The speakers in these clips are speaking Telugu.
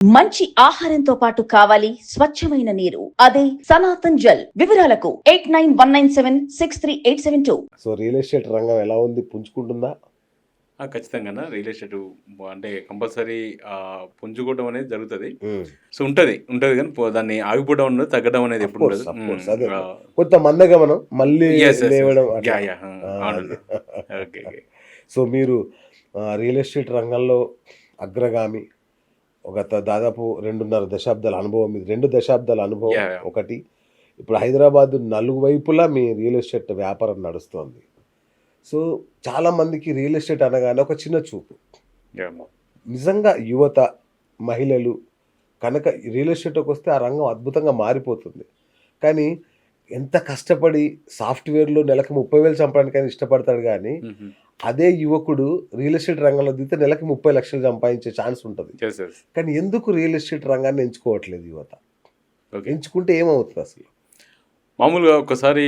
మంచి ఆహారంతో పాటు కావాలి స్వచ్ఛమైన నీరు. అదే సనాతన్ జల్. వివరాలకు eight nine one nine seven six three eight seven two. So real estate రంగం ఎలా ఉంది? పుంజుకుంటుందా? ఆ, ఖచ్చితంగా రియల్ ఎస్టేట్ అంటే కంపల్సరీ పుంజుకోవడం అనేది జరుగుతుంది. సో ఉంటది ఉంటది కానీ దాన్ని ఆగిపోవడం అనేది తగ్గడం అనేది ఎప్పుడు కొంత మందగమనం మళ్ళీ సో మీరు రియల్ ఎస్టేట్ రంగంలో అగ్రగామి ఒక దాదాపు రెండున్నర దశాబ్దాల అనుభవం ఇది. రెండు దశాబ్దాల అనుభవం. ఒకటి. ఇప్పుడు హైదరాబాద్ నలుగు వైపులా మీ రియల్ ఎస్టేట్ వ్యాపారం నడుస్తోంది. సో చాలా మందికి రియల్ ఎస్టేట్ అనగానే ఒక చిన్న చూపు. నిజంగా యువత మహిళలు కనుక రియల్ ఎస్టేట్కి వస్తే ఆ రంగం అద్భుతంగా మారిపోతుంది. కానీ ఎంత కష్టపడి సాఫ్ట్వేర్లో నెలకు ముప్పై వేలు సంపాదనకైనా ఇష్టపడతాడు కానీ. అదే యువకుడు రియల్ ఎస్టేట్ రంగంలో దిగితే నెలకి ముప్పై లక్షలు సంపాదించే ఛాన్స్ ఉంటుంది. కానీ ఎందుకు రియల్ ఎస్టేట్ రంగాన్ని ఎంచుకోవట్లేదు యువత? ఎంచుకుంటే ఏమవుతుంది అసలు? మామూలుగా ఒకసారి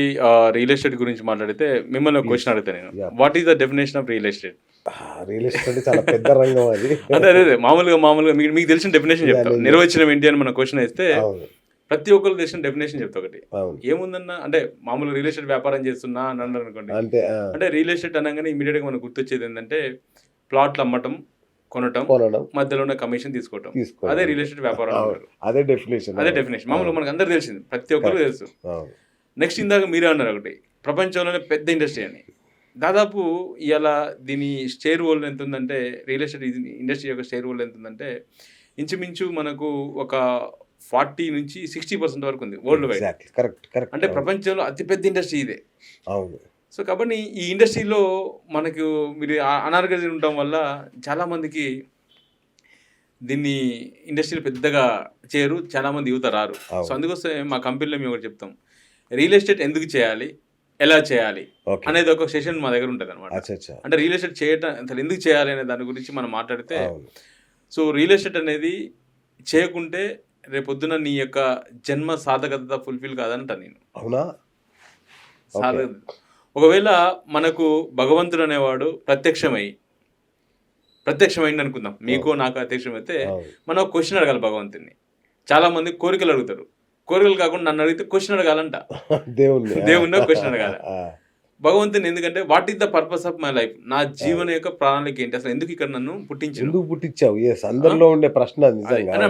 రియల్ ఎస్టేట్ గురించి మాట్లాడితే మిమ్మల్ని ఒక క్వశ్చన్ అడుగుతా నేను. What is the definition of real estate real estate చాలా పెద్ద రంగం అది. అదే అదే మామూలుగా మామూలుగా మీకు తెలిసిన డెఫినేషన్ చెప్తాను నిర్వచనం ఏంటి అని మన క్వశ్చన్ వేస్తే అవును. ప్రతి ఒక్కరు తెలిసిన డెఫినేషన్ చెప్తా ఒకటి. ఏముందన్న అంటే మామూలు రియల్ ఎస్టేట్ వ్యాపారం చేస్తున్నా అని అన్నారు అనుకోండి. అంటే అంటే రియల్ ఎస్టేట్ అనగానే ఇమీడియట్గా మనకు గుర్తొచ్చేది ఏంటంటే ప్లాట్లు అమ్మటం కొనటం మధ్యలో ఉన్న కమిషన్ తీసుకోవటం. అదే రియల్ ఎస్టేట్ వ్యాపారం అదే డెఫినేషన్ అదే డెఫినేషన్ మామూలుగా మనకు అందరు తెలిసింది. ప్రతి ఒక్కరు తెలుసు. నెక్స్ట్ ఇందాక మీరే అన్నారు ఒకటి. ప్రపంచంలోనే పెద్ద ఇండస్ట్రీ అని. దాదాపు ఇవాళ దీని షేర్ హోల్డ్ ఎంత ఉందంటే రియల్ ఎస్టేట్ ఇండస్ట్రీ యొక్క షేర్ హోల్డ్ ఎంత ఉందంటే ఇంచుమించు మనకు ఒక ఫార్టీ నుంచి సిక్స్టీ పర్సెంట్ వరకు ఉంది వరల్డ్ వైడ్. కరెక్ట్ కరెక్ట్ అంటే ప్రపంచంలో అతిపెద్ద ఇండస్ట్రీ ఇదే. అవును. సో కాబట్టి ఈ ఇండస్ట్రీలో మనకు మీరు అనార్గజీ ఉండటం వల్ల చాలామందికి దీన్ని ఇండస్ట్రీలో పెద్దగా చేయరు చాలామంది యువత రారు. సో అందుకోసం మా కంపెనీలో మేము ఒకటి చెప్తాం. రియల్ ఎస్టేట్ ఎందుకు చేయాలి? ఎలా చేయాలి? అనేది ఒక సెషన్ మా దగ్గర ఉంటుంది అనమాట అంటే రియల్ ఎస్టేట్ చేయటం అసలు ఎందుకు చేయాలి అనే దాని గురించి మనం మాట్లాడితే సో రియల్ ఎస్టేట్ అనేది చేయకుంటే రేపొద్దున నీ యొక్క జన్మ సాధకత ఫుల్ఫిల్ కాదంట నేను. అవునా? సాధ ఒకవేళ మనకు భగవంతుడు అనేవాడు ప్రత్యక్షమై ప్రత్యక్షమైంది అనుకుందాం. మీకు నాకు ప్రత్యక్షమైతే మనం ఒక క్వశ్చన్ అడగాలి భగవంతుని చాలా మంది కోరికలు అడుగుతారు. కోరికలు కాకుండా నన్ను అడిగితే క్వశ్చన్ అడగాలంట. దేవుణ్ణి. దేవుణ్ణి క్వశ్చన్ అడగాలి. భగవంతుని ఎందుకంటే what is the purpose of my life నా జీవన యొక్క ప్రణాళిక ఏంటి? అసలు ఎందుకు ఇక్కడ నన్ను పుట్టించు ఎందుకు పుట్టించావు? అందరిలో ఉండే ప్రశ్న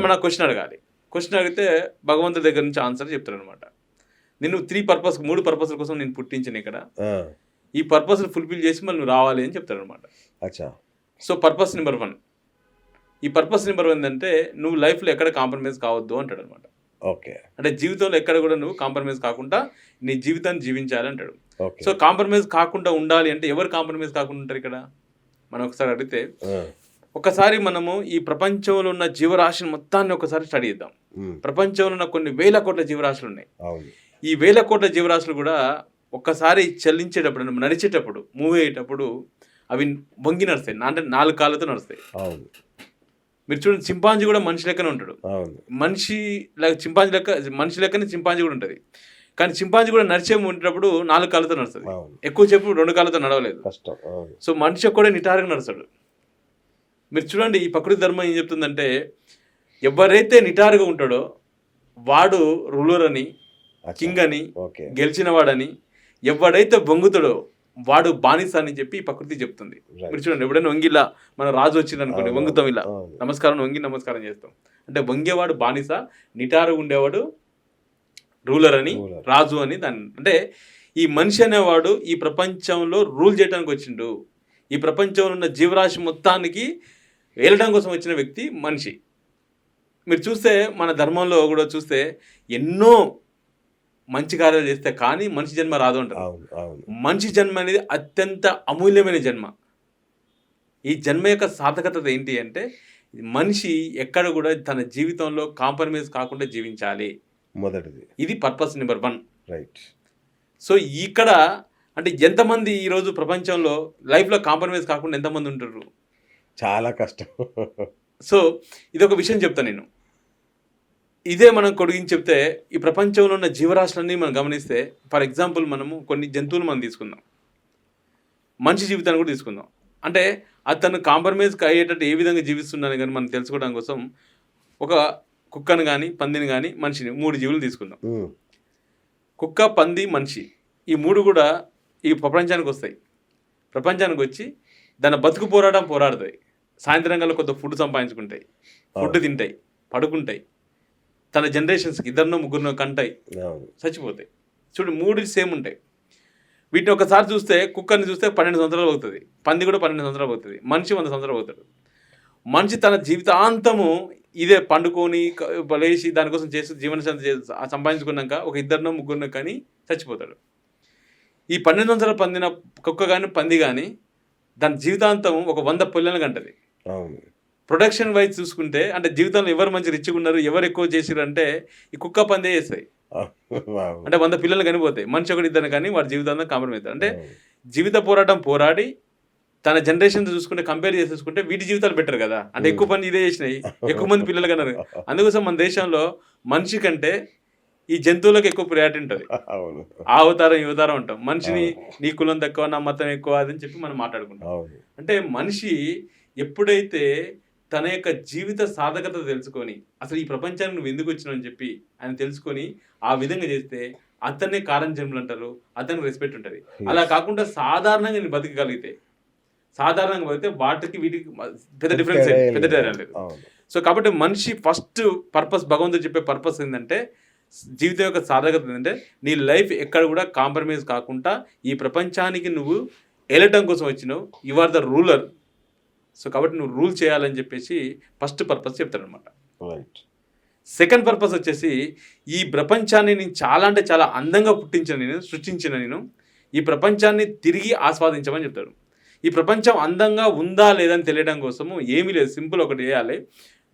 మన క్వశ్చన్ అడగాలి. క్వశ్చన్ అడిగితే భగవంతుడి దగ్గర నుంచి ఆన్సర్ చెప్తారు అనమాట నేను త్రీ పర్పస్ మూడు పర్పస్ల కోసం నేను పుట్టించాను ఇక్కడ. ఈ పర్పస్ని ఫుల్ఫిల్ చేసి మళ్ళీ నువ్వు రావాలి అని చెప్తారు అనమాట అచ్చా. సో పర్పస్ నెంబర్ వన్ ఈ పర్పస్ నెంబర్ వన్ ఏంటంటే నువ్వు లైఫ్లో ఎక్కడ కాంప్రమైజ్ కావద్దు అంటాడు అనమాట ఓకే. అంటే జీవితంలో ఎక్కడ కూడా నువ్వు కాంప్రమైజ్ కాకుండా నీ జీవితాన్ని జీవించాలి అంటాడు. సో కాంప్రమైజ్ కాకుండా ఉండాలి అంటే ఎవరు కాంప్రమైజ్ కాకుండా ఉంటారు ఇక్కడ? మనం ఒకసారి అడిగితే ఒకసారి మనము ఈ ప్రపంచంలో ఉన్న జీవరాశిని మొత్తాన్ని ఒకసారి స్టడీ చేద్దాం. ప్రపంచంలో ఉన్న కొన్ని వేల కోట్ల జీవరాశులు ఉన్నాయి. ఈ వేల కోట్ల జీవరాశులు కూడా ఒక్కసారి చలించేటప్పుడు నడిచేటప్పుడు మూవ్ అయ్యేటప్పుడు అవి వంగి నడుస్తాయి. అంటే నాలుగు కాళ్ళతో నడుస్తాయి. మీరు చూడండి చింపాంజీ కూడా మనిషి లెక్కనే ఉంటాడు. మనిషి లెక్క చింపాంజీ లెక్క మనిషి లెక్కనే చింపాంజీ కూడా ఉంటుంది. కానీ చింపాంజీ కూడా నడిచే ఉండేటప్పుడు నాలుగు కాళ్ళతో నడుస్తుంది. ఎక్కువ చెప్పు రెండు కాళ్ళతో నడవలేదు. సో మనిషి కూడా నిటారుగా నడుస్తాడు. మీరు చూడండి ఈ ప్రకృతి ధర్మం ఏం చెప్తుందంటే ఎవరైతే నిటారుగా ఉంటాడో వాడు రూలర్ అని. కింగ్ అని ఓకే గెలిచినవాడని ఎవడైతే బొంగుతాడో వాడు బానిస అని చెప్పి ఈ ప్రకృతి చెప్తుంది. మీరు చూడండి ఎవడైనా వంగిలా మన రాజు వచ్చింది అనుకోండి వంగుతాం ఇలా. నమస్కారం వంగి నమస్కారం చేస్తాం అంటే వంగేవాడు బానిస నిటారు ఉండేవాడు రూలర్ అని. రాజు అని దాన్ని అంటే ఈ మనిషి అనేవాడు ఈ ప్రపంచంలో రూల్ చేయడానికి వచ్చిండు ఈ ప్రపంచంలో ఉన్న జీవరాశి మొత్తానికి ఏలడం కోసం వచ్చిన వ్యక్తి మనిషి. మీరు చూస్తే మన ధర్మంలో కూడా చూస్తే ఎన్నో మంచి కార్యాలు చేస్తే కానీ మనిషి జన్మ రాదు అంటారు. మనిషి జన్మ అనేది అత్యంత అమూల్యమైన జన్మ. ఈ జన్మ యొక్క సార్థకత ఏంటి అంటే మనిషి ఎక్కడ కూడా తన జీవితంలో కాంప్రమైజ్ కాకుండా జీవించాలి. మొదటిది. ఇది purpose number one. Right. So ఇక్కడ అంటే ఎంతమంది ఈరోజు ప్రపంచంలో లైఫ్లో కాంప్రమైజ్ కాకుండా ఎంతమంది ఉంటారు? చాలా కష్టం. సో ఇది ఒక విషయం చెప్తాను నేను. ఇదే మనం కొడిగించి చెప్తే ఈ ప్రపంచంలో ఉన్న జీవరాశులన్నీ మనం గమనిస్తే ఫర్ ఎగ్జాంపుల్ మనము కొన్ని జంతువులు మనం తీసుకుందాం. మనిషి జీవితాన్ని కూడా తీసుకుందాం. అంటే అతను కాంప్రమైజ్ అయ్యేటట్టు ఏ విధంగా జీవిస్తున్నాను కానీ మనం తెలుసుకోవడం కోసం ఒక కుక్కను కానీ పందిని కానీ మనిషిని మూడు జీవులు తీసుకుందాం. కుక్క పంది మనిషి ఈ మూడు కూడా ఈ ప్రపంచానికి వస్తాయి. ప్రపంచానికి వచ్చి దాని బతుకు పోరాటం పోరాడుతాయి. సాయంత్రం కల్లా కొంత ఫుడ్ సంపాదించుకుంటాయి. ఫుడ్ తింటాయి పడుకుంటాయి. తన జనరేషన్స్కి ఇద్దరినో ముగ్గురునో కంటాయి. చచ్చిపోతాయి. చూడు మూడు సేమ్ ఉంటాయి. వీటిని ఒకసారి చూస్తే కుక్కర్ని చూస్తే పన్నెండు సంవత్సరాలు అవుతుంది పంది కూడా పన్నెండు సంవత్సరాలు అవుతుంది మనిషి వంద సంవత్సరాలు అవుతాడు మనిషి తన జీవితాంతము ఇదే పండుకొని లేచి దానికోసం చేసి జీవనశాంతి సంపాదించుకున్నాక ఒక ఇద్దరినో ముగ్గురినో కానీ చచ్చిపోతాడు. ఈ పన్నెండు సంవత్సరాలు పందిన కుక్క కానీ పంది కానీ దాని జీవితాంతం ఒక వంద పిల్లలు కంటది. అవును. ప్రొడక్షన్ వైజ్ చూసుకుంటే అంటే జీవితంలో ఎవరు మంచి రిచ్గా ఉన్నారు ఎవరు ఎక్కువ చేసిరు అంటే ఈ కుక్క పందే చేస్తాయి. అంటే వంద పిల్లలు కనిపోతాయి. మనిషి ఒకటి ఇద్దరు కానీ వాడి జీవితాంతం కాంప్రమైజ్ అవుతారు అంటే. జీవిత పోరాటం పోరాడి తన జనరేషన్ చూసుకుంటే కంపేర్ చేసేసుకుంటే వీటి జీవితాలు బెటర్ కదా. అంటే ఎక్కువ పని ఇదే చేసినాయి. ఎక్కువ మంది పిల్లలు కన్నారు. అందుకోసం మన దేశంలో మనిషి కంటే ఈ జంతువులకు ఎక్కువ ప్రయారిటీ ఉంటుంది. అవును. ఆ అవతారం ఈ అవతారం ఉంటాం మనిషిని నీ కులం తక్కువ నా మతం ఎక్కువ అదని చెప్పి మనం మాట్లాడుకుంటాం. అంటే మనిషి ఎప్పుడైతే తన యొక్క జీవిత సాధకత తెలుసుకొని అసలు ఈ ప్రపంచానికి నువ్వు ఎందుకు వచ్చినావు అని చెప్పి ఆయన తెలుసుకొని ఆ విధంగా చేస్తే అతన్నే కారం జన్మలు అంటారు అతనికి రెస్పెక్ట్ ఉంటుంది. అలా కాకుండా సాధారణంగా నేను బతకగలిగితే సాధారణంగా బతికితే వాటికి వీటికి పెద్ద డిఫరెన్స్ పెద్ద తేడా లేదు. సో కాబట్టి మనిషి ఫస్ట్ పర్పస్ భగవంతుడు చెప్పే పర్పస్ ఏంటంటే జీవితం యొక్క సాధకత ఏంటంటే నీ లైఫ్ ఎక్కడ కూడా కాంప్రమైజ్ కాకుండా ఈ ప్రపంచానికి నువ్వు వెళ్ళటం కోసం వచ్చినావు. You are the ruler so కాబట్టి నువ్వు రూల్ చేయాలని చెప్పేసి ఫస్ట్ పర్పస్ చెప్తాడనమాట రైట్ సెకండ్ పర్పస్ వచ్చేసి ఈ ప్రపంచాన్ని నేను చాలా అంటే చాలా అందంగా పుట్టించిన నేను సృష్టించిన నేను ఈ ప్రపంచాన్ని తిరిగి ఆస్వాదించమని చెప్తాడు. ఈ ప్రపంచం అందంగా ఉందా లేదని తెలియడం కోసము ఏమీ లేదు. సింపుల్ ఒకటి చేయాలి.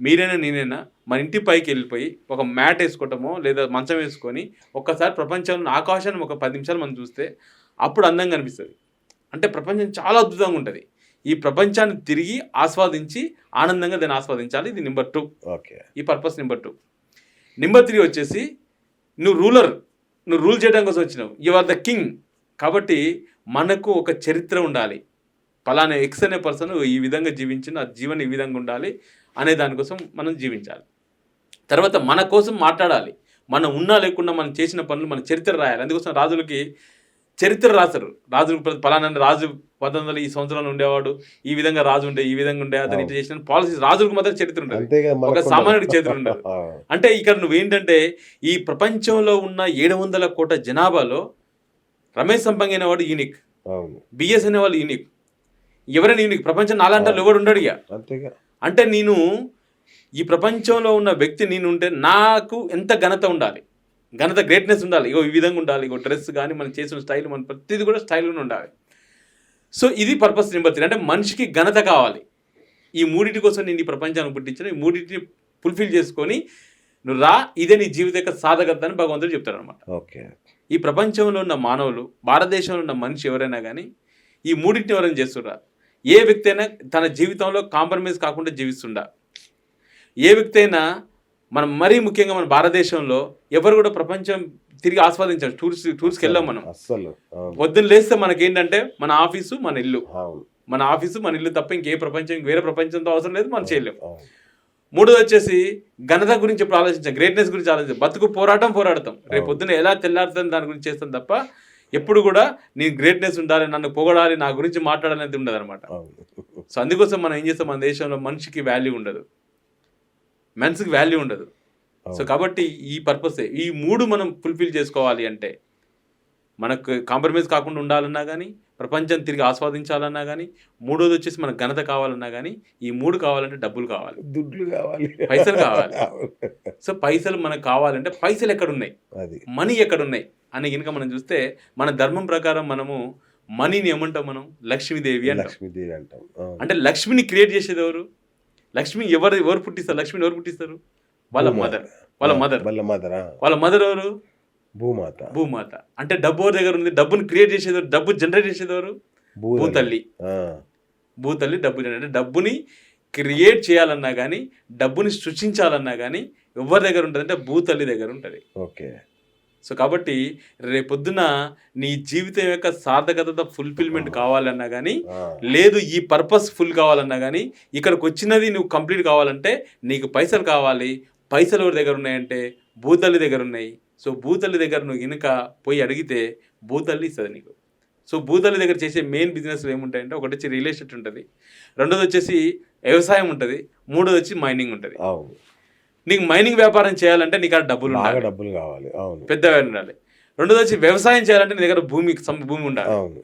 మీరైనా నేనైనా మన ఇంటి పైకి వెళ్ళిపోయి ఒక మ్యాట్ వేసుకోవటమో లేదా మంచం వేసుకొని ఒక్కసారి ప్రపంచంలో ఆకాశాన్ని ఒక పది నిమిషాలు మనం చూస్తే అప్పుడు అందంగా అనిపిస్తుంది. అంటే ప్రపంచం చాలా అద్భుతంగా ఉంటుంది. ఈ ప్రపంచాన్ని తిరిగి ఆస్వాదించి ఆనందంగా దాన్ని ఆస్వాదించాలి. ఇది నెంబర్ టూ. ఓకే. ఈ purpose number two. Number three వచ్చేసి నువ్వు రూలర్ నువ్వు రూల్ చేయడం కోసం వచ్చినావు. You are the king. కాబట్టి మనకు ఒక చరిత్ర ఉండాలి. పలానా ఎక్స్ అనే పర్సన్ ఈ విధంగా జీవించిన జీవనం ఈ విధంగా ఉండాలి. అనే దానికోసం మనం జీవించాలి. తర్వాత మన కోసం మాట్లాడాలి. మనం ఉన్నా లేకుండా మనం చేసిన పనులు మన చరిత్ర రాయాలి. అందుకోసం రాజులకి చరిత్ర రాస్తారు ప్ర- పలానా రాజు పంతొమ్మిది వందల ఈ సంవత్సరంలో ఉండేవాడు. ఈ విధంగా రాజు ఉండే ఈ విధంగా ఉండే అతను చేసిన పాలసీస్ రాజులకు మాత్రం చరిత్ర అంతేగా ఒక సామాన్యుడికి చరిత్ర ఉండదు. అంటే ఇక్కడ నువ్వేంటంటే ఈ ప్రపంచంలో ఉన్న ఏడు వందల కోట్ల జనాభాలో రమేష్ సంపంగి అనేవాడు యూనిక్ బిఎస్ అనేవాళ్ళు యూనిక్ ఎవరైనా యూనిక్ ప్రపంచం నాలంటే ఎవడు ఉండడు ఇక. అంతేగా. అంటే నేను ఈ ప్రపంచంలో ఉన్న వ్యక్తి నేను ఉంటే నాకు ఎంత ఘనత ఉండాలి? ఘనత గ్రేట్నెస్ ఉండాలి? ఇగో ఈ విధంగా ఉండాలి ఇగో డ్రెస్ కానీ మనం చేసిన స్టైల్ మన ప్రతిదీ కూడా స్టైల్గానే ఉండాలి. సో ఇది పర్పస్ నెంబర్ త్రీ అంటే మనిషికి ఘనత కావాలి. ఈ మూడింటి కోసం నేను ఈ ప్రపంచాన్ని పుట్టించిన ఈ మూడింటిని ఫుల్ఫిల్ చేసుకొని నువ్వు రా ఇదే నీ జీవిత యొక్క సాధకత అని భగవంతుడు చెప్తాడు అనమాట ఓకే. ఈ ప్రపంచంలో ఉన్న మానవులు భారతదేశంలో ఉన్న మనిషి ఎవరైనా కానీ ఈ మూడింటిని ఎవరైనా చేస్తుర్రా ఏ వ్యక్తి అయినా తన జీవితంలో కాంప్రమైజ్ కాకుండా జీవిస్తుండా. ఏ వ్యక్తి అయినా మనం మరీ ముఖ్యంగా మన భారతదేశంలో ఎవరు కూడా ప్రపంచం తిరిగి ఆస్వాదించాం టూర్స్ టూర్స్కి వెళ్ళాం మనం. అస్సలు అవును. పొద్దున్న లేస్తే మనకేంటంటే మన ఆఫీసు మన ఇల్లు. మన ఆఫీసు మన ఇల్లు తప్ప ఇంకే ప్రపంచం వేరే ప్రపంచంతో అవసరం లేదు మనం చేయలేం. అవును. మూడోది వచ్చేసి ఘనత గురించి ఎప్పుడు ఆలోచించాం. గ్రేట్నెస్ గురించి ఆలోచించాం. బతుకు పోరాటం పోరాడతాం. రేపు పొద్దున ఎలా తెల్లారుతుంది దాని గురించి చేస్తాం తప్ప ఎప్పుడు కూడా నీ గ్రేట్నెస్ ఉండాలి నన్ను పొగడాలి నా గురించి మాట్లాడాలనేది ఉండదు అనమాట సో అందుకోసం మనం ఏం చేస్తాం? మన దేశంలో మనిషికి వాల్యూ ఉండదు. మనిషికి వాల్యూ ఉండదు. సో కాబట్టి ఈ పర్పస్ ఈ మూడు మనం ఫుల్ఫిల్ చేసుకోవాలి అంటే మనకు కాంప్రమైజ్ కాకుండా ఉండాలన్నా కానీ ప్రపంచం తిరిగి ఆస్వాదించాలన్నా కానీ మూడోది వచ్చేసి మనకు ఘనత కావాలన్నా కానీ ఈ మూడు కావాలంటే డబ్బులు కావాలి. దుడ్లు కావాలి. పైసలు కావాలి. సో పైసలు మనకు కావాలంటే పైసలు ఎక్కడ ఉన్నాయి అది. మనీ ఎక్కడ ఉన్నాయి అని కనుక మనం చూస్తే మన ధర్మం ప్రకారం మనము మనీని ఏమంటాం మనం? లక్ష్మీదేవి అంటాం. లక్ష్మీదేవి అంటాం. అంటే లక్ష్మిని క్రియేట్ చేసేది ఎవరు? లక్ష్మి ఎవరు ఎవరు పుట్టిస్తారు? లక్ష్మిని ఎవరు పుట్టిస్తారు? వాళ్ళ. మదర్ వాళ్ళ మదర్ వాళ్ళ మదర్ వాళ్ళ మదర్ ఎవరు? భూమాత. భూమాత. అంటే డబ్బు ఎవరి దగ్గర ఉంది? డబ్బుని క్రియేట్ చేసేది ఎవరు? డబ్బు జనరేట్ చేసేది ఎవరు? భూతల్లి. భూతల్లి. డబ్బు జనరేట్ అంటే డబ్బుని క్రియేట్ చేయాలన్నా కానీ డబ్బుని సృష్టించాలన్నా కానీ ఎవరి దగ్గర ఉంటుంది? అంటే భూతల్లి దగ్గర ఉంటుంది. ఓకే. సో కాబట్టి రేపొద్దున నీ జీవితం యొక్క సార్థకత ఫుల్ఫిల్మెంట్ కావాలన్నా కానీ లేదు ఈ పర్పస్ ఫుల్ కావాలన్నా కానీ ఇక్కడికి వచ్చినది నువ్వు కంప్లీట్ కావాలంటే నీకు పైసలు కావాలి. పైసలు ఎవరి దగ్గర ఉన్నాయంటే భూతల్లి దగ్గర ఉన్నాయి. సో భూతల్లి దగ్గర నువ్వు కనుక పోయి అడిగితే భూతల్లి ఇస్తుంది నీకు. సో భూతల్లి దగ్గర చేసే మెయిన్ బిజినెస్లు ఏముంటాయంటే ఒకటి వచ్చి రియల్ ఎస్టేట్ ఉంటుంది. రెండోది వచ్చేసి వ్యవసాయం ఉంటుంది. మూడోది వచ్చి మైనింగ్ ఉంటుంది. నీకు మైనింగ్ వ్యాపారం చేయాలంటే నీకు అక్కడ డబ్బులు బాగా ఉండాలి. డబ్బులు కావాలి అవును. పెద్ద ఉండాలి. రెండోది వచ్చి వ్యవసాయం చేయాలంటే నీ దగ్గర భూమి భూమి ఉండాలి. అవును.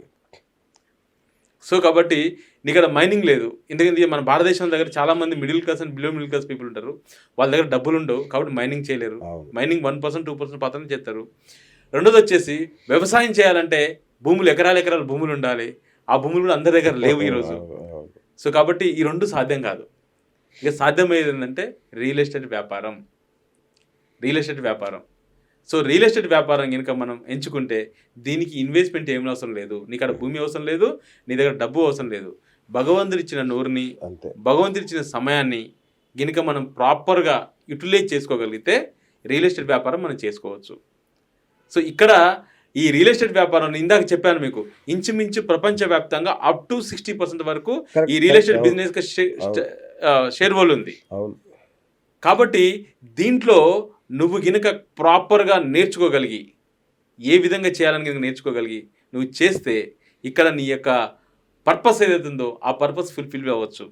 సో కాబట్టి నీ ఇక్కడ మైనింగ్ లేదు. ఎందుకంటే మన భారతదేశం దగ్గర చాలా మంది middle class and below middle class people ఉంటారు. వాళ్ళ దగ్గర డబ్బులు ఉండవు కాబట్టి మైనింగ్ చేయలేరు. Mining one percent two percent మాత్రం చేస్తారు. రెండోది వచ్చేసి వ్యవసాయం చేయాలంటే భూములు ఎకరాల ఎకరాల భూములు ఉండాలి. ఆ భూములు కూడా అందరి దగ్గర లేవు ఈరోజు. సో కాబట్టి ఈ రెండు సాధ్యం కాదు. ఇక సాధ్యమయ్యేది ఏంటంటే రియల్ ఎస్టేట్ వ్యాపారం. రియల్ ఎస్టేట్ వ్యాపారం. సో రియల్ ఎస్టేట్ వ్యాపారం కనుక మనం ఎంచుకుంటే దీనికి ఇన్వెస్ట్మెంట్ ఏమీ అవసరం లేదు. నీకు అక్కడ భూమి అవసరం లేదు నీ దగ్గర డబ్బు అవసరం లేదు. భగవంతుడు ఇచ్చిన నోరుని భగవంతుడు ఇచ్చిన సమయాన్ని గనుక మనం ప్రాపర్గా యూటిలైజ్ చేసుకోగలిగితే రియల్ ఎస్టేట్ వ్యాపారం మనం చేసుకోవచ్చు. సో ఇక్కడ ఈ రియల్ ఎస్టేట్ వ్యాపారం ఇందాక చెప్పాను మీకు. ఇంచుమించు ప్రపంచవ్యాప్తంగా అప్ టు సిక్స్టీ పర్సెంట్ వరకు ఈ real estate. Business share hold ఉంది. అవును. కాబట్టి దీంట్లో నువ్వు గినక ప్రాపర్గా నేర్చుకోగలిగి ఏ విధంగా చేయాలని కనుక నేర్చుకోగలిగి నువ్వు చేస్తే ఇక్కడ నీ యొక్క పర్పస్ ఏదైతే ఉందో ఆ పర్పస్ ఫుల్ఫిల్ అవ్వచ్చు.